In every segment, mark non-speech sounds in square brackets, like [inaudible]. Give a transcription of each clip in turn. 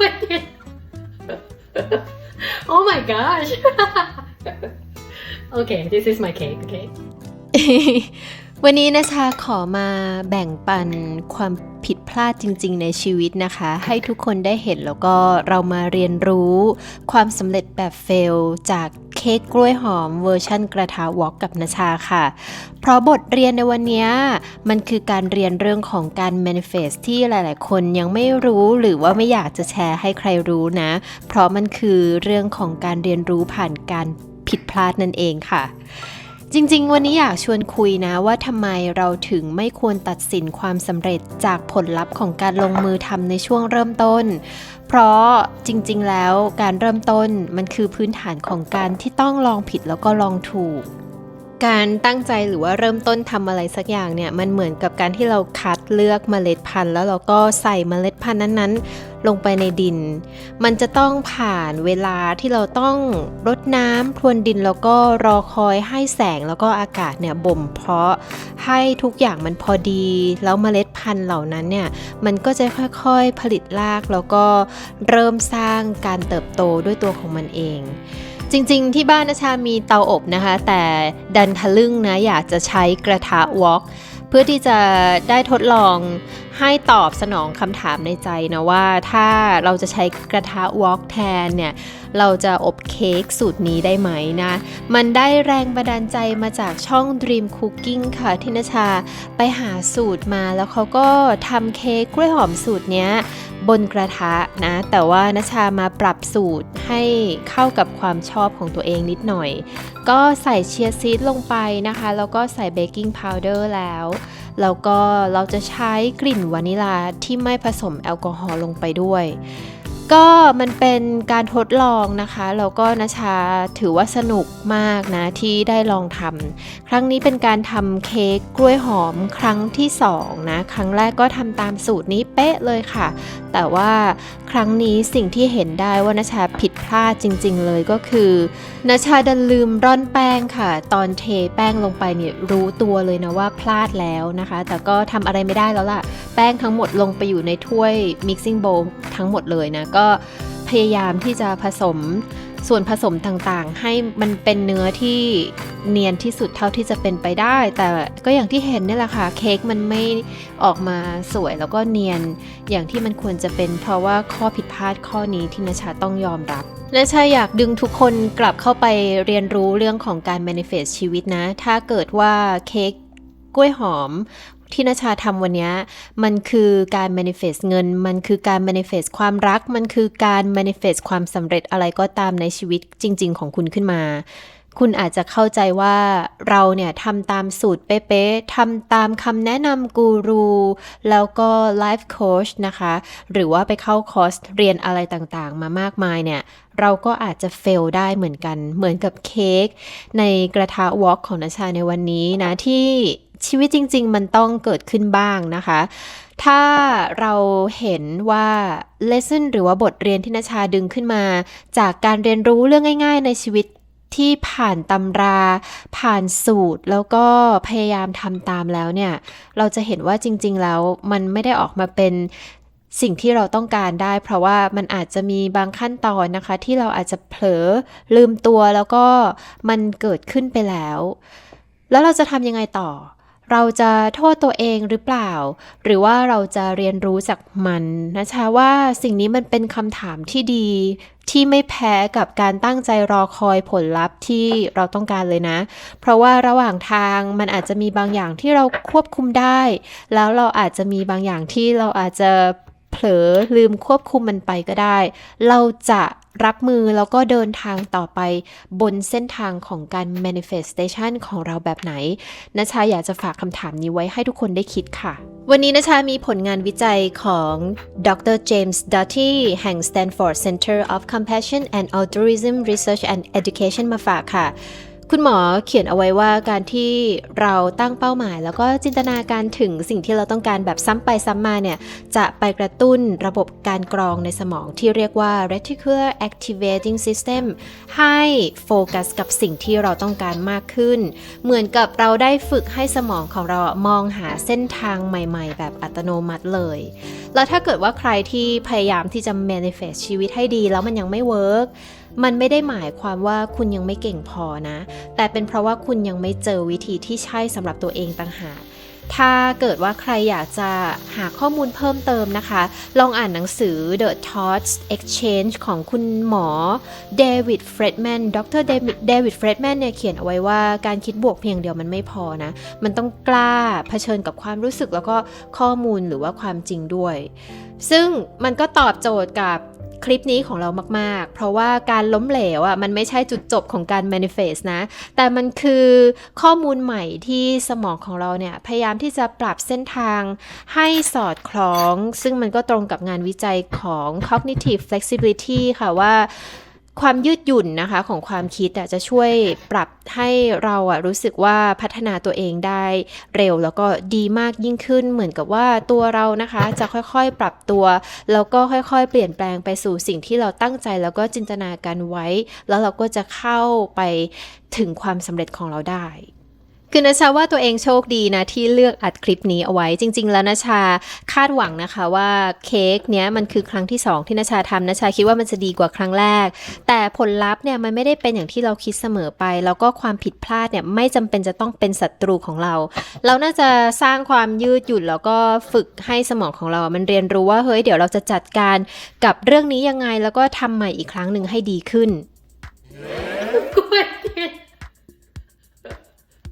like it. oh my gosh. okay, this is my cake, okay? วันนี้นะคะขอมาแบ่งปันความผิดพลาดจริง ๆ ในชีวิตนะคะ ให้ทุกคนได้เห็นแล้วก็เรามาเรียนรู้ความสำเร็จแบบเฟลจากเค้กกล้วยหอมเวอร์ชั่นกระทะวอกกับนชาค่ะ เพราะบทเรียนในวันนี้มันคือการเรียนเรื่องของการ manifest ที่หลาย ๆ คนยังไม่รู้หรือว่าไม่อยากจะแชร์ให้ใครรู้นะ เพราะมันคือเรื่องของการเรียนรู้ผ่านการผิดพลาดนั่นเองค่ะ จริงๆ วันนี้อยากชวนคุยนะว่าทำไมเราถึงไม่ควรตัดสินความสำเร็จจากผลลัพธ์ของการลงมือทำในช่วงเริ่มต้น เพราะจริงๆ แล้วการเริ่มต้นมันคือพื้นฐานของการที่ต้องลองผิดแล้วก็ลองถูก การตั้งใจหรือว่าเริ่มต้นทำอะไรสักอย่างเนี่ยมันเหมือนกับการที่เราคัดเลือกเมล็ดพันธุ์ แล้วเราก็ใส่เมล็ดพันธุ์นั้นๆ ลงไปในดิน มันจะต้องผ่านเวลาที่เราต้องรดน้ำพรวนดินแล้วก็รอคอยให้แสงแล้วก็อากาศเนี่ยบ่มเพาะให้ทุกอย่างมันพอดี แล้วเมล็ดพันธุ์เหล่านั้นเนี่ยมันก็จะค่อยๆผลิตรากแล้วก็เริ่มสร้างการเติบโตด้วยตัวของมันเองจริงๆ ที่บ้านนะชามีเตาอบนะคะ แต่ดันทะลึ่งนะ อยากจะใช้กระทะวอก เพื่อที่จะได้ทดลองให้ตอบสนองคำถามในใจนะว่าถ้าเราจะใช้กระทะวอกแทนเนี่ย เราจะอบเค้กสูตรนี้ได้ไหมนะ มันได้แรงบันดาลใจมาจากช่อง Dream Cooking ค่ะที่นชาไปหาสูตรมาแล้วเขาก็ทำเค้กกล้วยหอมสูตรเนี้ย บนกระทะนะ แต่ว่านชามาปรับสูตรให้เข้ากับความชอบของตัวเองนิดหน่อย ก็ใส่เชียร์ซีดลงไปนะคะ แล้วก็ใส่เบกกิ้งพาวเดอร์แล้ว แล้วก็เราจะใช้กลิ่นวานิลาที่ไม่ผสมแอลกอฮอล์ลงไปด้วย ก็มันเป็นการทดลองนะคะแล้วก็นชาถือว่าสนุกมากนะที่ได้ลองทำครั้งนี้เป็นการทำเค้กกล้วยหอมครั้งที่สองนะครั้งแรกก็ทำตามสูตรนี้เป๊ะเลยค่ะ แต่ว่าครั้งนี้สิ่งที่เห็นได้ว่านชาผิดพลาดจริง ๆ เลยก็คือนาชาดันลืมร่อนแป้งค่ะ ตอนเทแป้งลงไปเนี่ยรู้ตัวเลยนะว่าพลาดแล้วนะคะ แต่ก็ทำอะไรไม่ได้แล้วล่ะ แป้งทั้งหมดลงไปอยู่ในถ้วย mixing bowl ทั้งหมดเลยนะก็พยายามที่จะผสมส่วนผสมต่างๆ ให้มันเป็นเนื้อที่เนียนที่สุดเท่าที่จะเป็นไปได้ แต่ก็อย่างที่เห็นนี่แหละค่ะเค้กมันไม่ออกมาสวยแล้วก็เนียนอย่างที่มันควรจะเป็น เพราะว่าข้อผิดพลาดข้อนี้ที่นชาต้องยอมรับและชาอยากดึงทุกคนกลับเข้าไปเรียนรู้เรื่องของการ manifest ชีวิตนะ ถ้าเกิดว่าเค้กกล้วยหอม ที่นาชาทำวันนี้มันคือการ manifest เงิน มันคือการ manifest ความรัก มันคือการ manifest ความสำเร็จอะไรก็ตามในชีวิตจริง ๆ ของคุณขึ้นมา คุณอาจจะเข้าใจว่าเราเนี่ยทำตามสูตรเป๊ะๆทำตามคำแนะนำกูรู แล้วก็ life coach นะคะ หรือว่าไปเข้าคอร์สเรียนอะไรต่างๆ มามากมายเนี่ยเราก็อาจจะเฟลได้เหมือนกัน เหมือนกับเค้กในกระทะวอล์กของนาชาในวันนี้นะที่ ชีวิตจริง ๆ มันต้องเกิดขึ้นบ้างนะคะ ถ้าเราเห็นว่า lesson หรือว่าบทเรียนที่นชาดึงขึ้นมา จากการเรียนรู้เรื่องง่าย ๆ ในชีวิตที่ผ่านตำรา ผ่านสูตรแล้วก็พยายามทำตามแล้วเนี่ย เราจะเห็นว่าจริง ๆ แล้วมันไม่ได้ออกมาเป็นสิ่งที่เราต้องการได้ เพราะว่ามันอาจจะมีบางขั้นตอนนะคะ ที่เราอาจจะเผลอลืมตัวแล้วก็มันเกิดขึ้นไปแล้ว แล้วเราจะทำยังไงต่อ เราจะโทษตัวเองหรือเปล่า หรือว่าเราจะเรียนรู้จากมันนะคะว่าสิ่งนี้มันเป็นคำถามที่ดี ที่ไม่แพ้กับการตั้งใจรอคอยผลลัพธ์ที่เราต้องการเลยนะ เพราะว่าระหว่างทางมันอาจจะมีบางอย่างที่เราควบคุมได้ แล้วเราอาจจะมีบางอย่างที่เราอาจจะ เผลอลืมควบคุมมันไปก็ได้ เราจะรับมือแล้วก็เดินทางต่อไปบนเส้นทางของการ manifestation ของเราแบบไหนนชาอยากจะฝากคำถามนี้ไว้ให้ทุกคนได้คิดค่ะ วันนี้นชามีผลงานวิจัยของดรเจมส์ดัตตี้แห่ง Stanford Center of Compassion and Altruism Research and Education มาฝากค่ะ คุณหมอเขียนเอาไว้ว่าการที่เราตั้งเป้าหมาย แล้วก็จินตนาการถึงสิ่งที่เราต้องการแบบซ้ำไปซ้ำมาเนี่ย จะไปกระตุ้นระบบการกรองในสมองที่เรียกว่า reticular activating system ให้โฟกัสกับสิ่งที่เราต้องการมากขึ้น เหมือนกับเราได้ฝึกให้สมองของเรามองหาเส้นทางใหม่ ๆ แบบอัตโนมัติเลย แล้วถ้าเกิดว่าใครที่พยายามที่จะ manifest ชีวิตให้ดีแล้วมันยังไม่เวิร์ก มันไม่ได้หมายความว่าคุณยังไม่เก่งพอนะ แต่เป็นเพราะว่าคุณยังไม่เจอวิธีที่ใช่สำหรับตัวเองต่างหากถ้าเกิดว่าใครอยากจะหาข้อมูลเพิ่มเติมนะคะ ลองอ่านหนังสือ The Thoughts Exchange ของคุณหมอเดวิดเฟรดแมน ดรเดวิดเฟรดแมนเนี่ยเขียนเอาไว้ว่าการคิดบวกเพียงเดียวมันไม่พอนะ มันต้องกล้าเผชิญกับความรู้สึกแล้วก็ข้อมูลหรือว่าความจริงด้วย ซึ่งมันก็ตอบโจทย์กับ คลิปนี้ของเรามาก ๆ เพราะว่าการล้มเหลวอะมันไม่ใช่จุดจบของการ manifest นะ แต่มันคือข้อมูลใหม่ที่สมองของเราเนี่ย พยายามที่จะปรับเส้นทางให้สอดคล้อง ซึ่งมันก็ตรงกับงานวิจัยของ cognitive flexibility ค่ะว่า ความยืดหยุ่นนะคะของความคิดจะช่วยปรับให้เราอะรู้สึกว่าพัฒนาตัวเองได้เร็วแล้วก็ดีมากยิ่งขึ้น เหมือนกับว่าตัวเรานะคะ จะค่อยๆปรับตัว แล้วก็ค่อยๆ เปลี่ยนแปลงไปสู่สิ่งที่เราตั้งใจแล้วก็จินตนาการไว้ แล้วเราก็จะเข้าไปถึงความสำเร็จของเราได้ คือนาชาว่าตัวเองโชคดีนะที่เลือกอัดคลิปนี้เอาไว้จริง ๆ แล้วนาชาคาดหวังนะคะว่าเค้กเนี้ยมันคือครั้งที่สองที่นาชาทำนาชาคิดว่ามันจะดีกว่าครั้งแรก แต่ผลลัพธ์เนี่ยมันไม่ได้เป็นอย่างที่เราคิดเสมอไป แล้วก็ความผิดพลาดเนี่ยไม่จำเป็นจะต้องเป็นศัตรูของเรา เราน่าจะสร้างความยืดหยุ่นแล้วก็ฝึกให้สมองของเรา มันเรียนรู้ว่าเฮ้ยเดี๋ยวเราจะจัดการกับเรื่องนี้ยังไงแล้วก็ทำใหม่อีกครั้งหนึ่งให้ดีขึ้น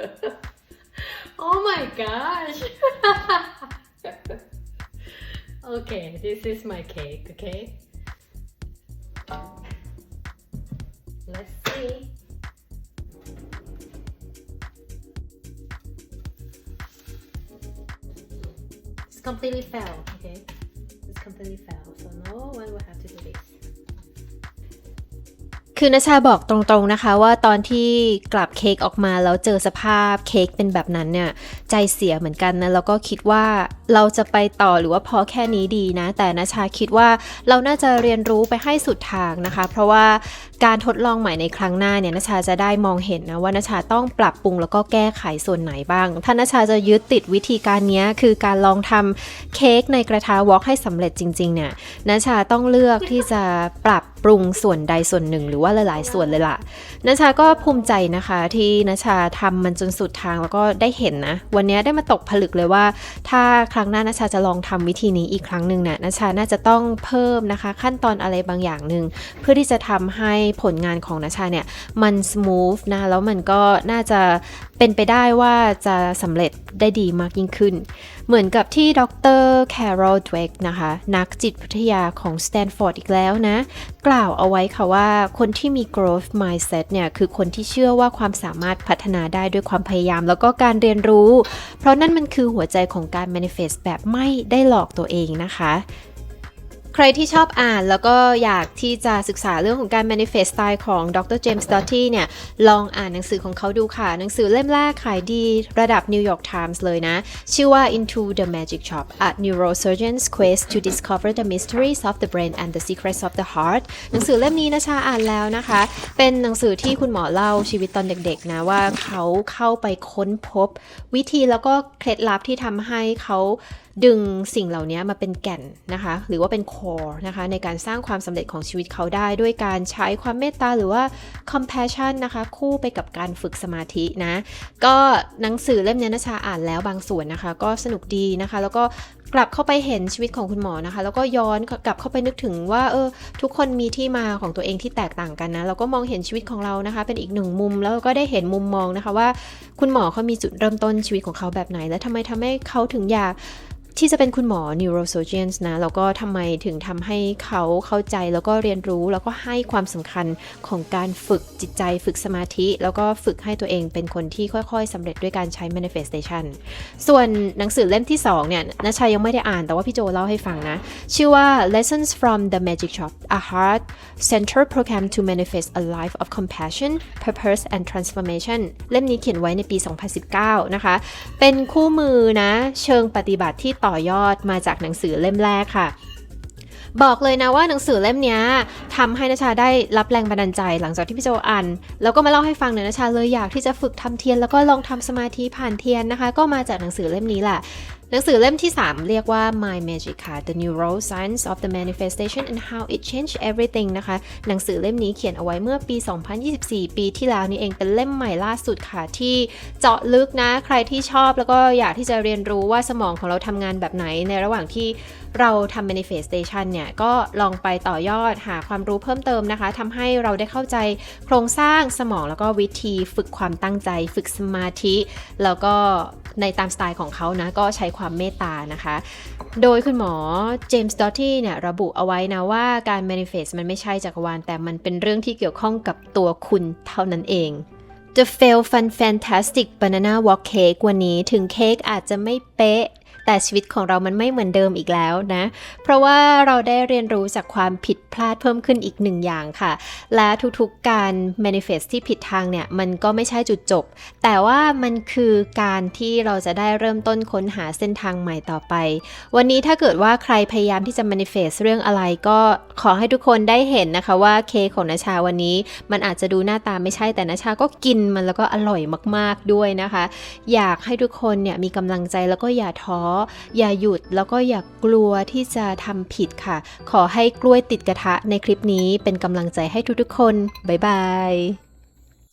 [laughs] oh my gosh. [laughs] okay, this is my cake, okay? Let's see. It's completely fell, okay? It's completely fell, so no one will คือนาชาบอกตรงๆนะคะว่าตอนที่กลับเค้กออกมาแล้วเจอสภาพเค้กเป็นแบบนั้นเนี่ยใจเสียเหมือนกันนะแล้วก็คิดว่าเราจะไปต่อหรือว่าพอแค่นี้ดีนะ แต่นาชาคิดว่าเราน่าจะเรียนรู้ไปให้สุดทางนะคะ เพราะว่าการทดลองใหม่ในครั้งหน้าเนี่ยนาชาจะได้มองเห็นนะว่านาชาต้องปรับปรุงแล้วก็แก้ไขส่วนไหนบ้าง ถ้านาชาจะยึดติดวิธีการนี้คือการลองทำเค้กในกระทะวอล์กให้สำเร็จจริงๆเนี่ยนาชาต้องเลือกที่จะปรับ ปรุงส่วนใดส่วนหนึ่งหรือว่าหลายๆ ส่วนเลยล่ะนาชาก็ภูมิใจนะคะที่นาชาทำมันจนสุดทางแล้วก็ได้เห็นนะ วันนี้ได้มาตกผลึกเลยว่า ถ้าครั้งหน้านาชาจะลองทำวิธีนี้อีกครั้งหนึ่งนี่ยนาชาน่าจะต้องเพิ่มนะคะ ขั้นตอนอะไรบางอย่างหนึ่งเพื่อที่จะทำให้ผลงานของนาชาเนี่ยมันส o t h นะแล้วมันก็น่าจะเป็นไปได้ว่าจะสำเร็จได้ดีมากยิ่งขึ้น เหมือนกับที่ดรแคโรลดเวกนะคะ นักจิตวิทยาของสแตนฟอร์ดอีกแล้วนะ กล่าวเอาไว้ค่ะว่าคนที่มี growth mindset เนี่ย คือคนที่เชื่อว่าความสามารถพัฒนาได้ด้วยความพยายาม แล้วก็การเรียนรู้ เพราะนั่นมันคือหัวใจของการ manifest แบบไม่ได้หลอกตัวเองนะคะ ใครที่ชอบอ่านแล้วก็อยากที่จะศึกษาเรื่องของการ manifest style ของดรเจมส์ดอตตี้เนี่ย ลองอ่านหนังสือของเขาดูค่ะ หนังสือเล่มแรกขายดีระดับ New York Times เลยนะ ชื่อว่า Into the Magic Shop A Neurosurgeon's Quest to Discover the Mysteries of the Brain and the Secrets of the Heart หนังสือเล่มนี้นะชาอ่านแล้วนะคะ เป็นหนังสือที่คุณหมอเล่าชีวิตตอนเด็กๆนะว่าเขาเข้าไปค้นพบ วิธีแล้วก็เคล็ดลับที่ทำให้เขาดึงสิ่งเหล่านี้มาเป็นแก่นนะคะ หรือว่าเป็น core นะคะในการสร้างความสำเร็จของชีวิตเขาได้ ด้วยการใช้ความเมตตาหรือว่า compassion นะคะคู่ไปกับการฝึกสมาธินะ ก็หนังสือเล่มนี้นะชาอ่านแล้วบางส่วนนะคะ ก็สนุกดีนะคะ แล้วก็กลับเข้าไปเห็นชีวิตของคุณหมอนะคะ แล้วก็ย้อนกลับเข้าไปนึกถึงว่าเออทุกคนมีที่มาของตัวเองที่แตกต่างกันนะเราก็มองเห็นชีวิตของเรานะคะ เป็นอีกหนึ่งมุมแล้วก็ได้เห็นมุมมองนะคะว่า คุณหมอเขามีจุดเริ่มต้นชีวิตของเขาแบบไหน และทำไมทำให้เขาถึงอยาก ที่จะเป็นคุณหมอ neurosurgeons นะ แล้วก็ทำไมถึงทำให้เขาเข้าใจแล้วก็เรียนรู้แล้วก็ให้ความสำคัญของการฝึกจิตใจฝึกสมาธิ แล้วก็ฝึกให้ตัวเองเป็นคนที่ค่อยๆสำเร็จด้วยการใช้ manifestation ส่วนหนังสือเล่มที่ 2 เนี่ยนาชายังไม่ได้อ่านแต่ว่าพี่โจเล่าให้ฟังนะ ชื่อว่า lessons from the magic shop a heart center program to manifest a life of compassion purpose and transformation เล่มนี้เขียนไว้ในปี 2019 นะคะ เป็นคู่มือนะ เชิงปฏิบัติที่ต่อยอดมาจากหนังสือเล่มแรกค่ะ บอกเลยนะว่าหนังสือเล่มนี้ยทำให้นชาได้รับแรงบันดาลใจหลังจากที่พี่โจอ่านแล้วก็มาเล่าให้ฟังเนี่ยนชาเลยอยากที่จะฝึกทำเทียน แล้วก็ลองทำสมาธิผ่านเทียนนะคะ ก็มาจากหนังสือเล่มนี้แหละหนังสือเล่มที่ 3 เรียกว่า My Magic ค่ะ The Neuroscience of the Manifestation and How It Changed Everything นะคะ หนังสือเล่มนี้เขียนเอาไว้เมื่อปี 2024 ปีที่แล้วนี่เองเป็นเล่มใหม่ล่าสุดค่ะ ที่เจาะลึกนะ ใครที่ชอบแล้วก็อยากที่จะเรียนรู้ว่าสมองของเราทำงานแบบไหนในระหว่างที่ เราทำ manifestation เนี่ยก็ลองไปต่อยอดหาความรู้เพิ่มเติมนะคะทำให้เราได้เข้าใจโครงสร้างสมองแล้วก็วิธีฝึกความตั้งใจ ฝึกสมาธิ แล้วก็ในตามสไตล์ของเขานะ ก็ใช้ความเมตตานะคะ โดยคุณหมอเจมส์ดอตตี้เนี่ยระบุเอาไว้นะว่าการ manifest มันไม่ใช่จักรวาลแต่มันเป็นเรื่องที่เกี่ยวข้องกับตัวคุณเท่านั้นเอง The Fail Fun Fantastic Banana Walk Cake วันนี้ถึงเค้กอาจจะไม่เป๊ะ แต่ชีวิตของเรามันไม่เหมือนเดิมอีกแล้วนะ เพราะว่าเราได้เรียนรู้จากความผิดพลาดเพิ่มขึ้นอีกหนึ่งอย่างค่ะ และทุกๆการ manifest ที่ผิดทางเนี่ย มันก็ไม่ใช่จุดจบ แต่ว่ามันคือการที่เราจะได้เริ่มต้นค้นหาเส้นทางใหม่ต่อไป วันนี้ถ้าเกิดว่าใครพยายามที่จะ manifest เรื่องอะไรก็ขอให้ทุกคนได้เห็นนะคะว่าเค้กของนาชาวันนี้ มันอาจจะดูหน้าตาไม่ใช่แต่นาชาก็กินมันแล้วก็อร่อยมาก ๆด้วยนะคะ อยากให้ทุกคนเนี่ยมีกำลังใจแล้วก็อย่าท้ออย่าหยุดแล้วก็อย่ากลัวที่จะทำผิดค่ะ ขอให้กล้วยติดกระทะในคลิปนี้เป็นกำลังใจให้ทุกๆคน บ๊ายบาย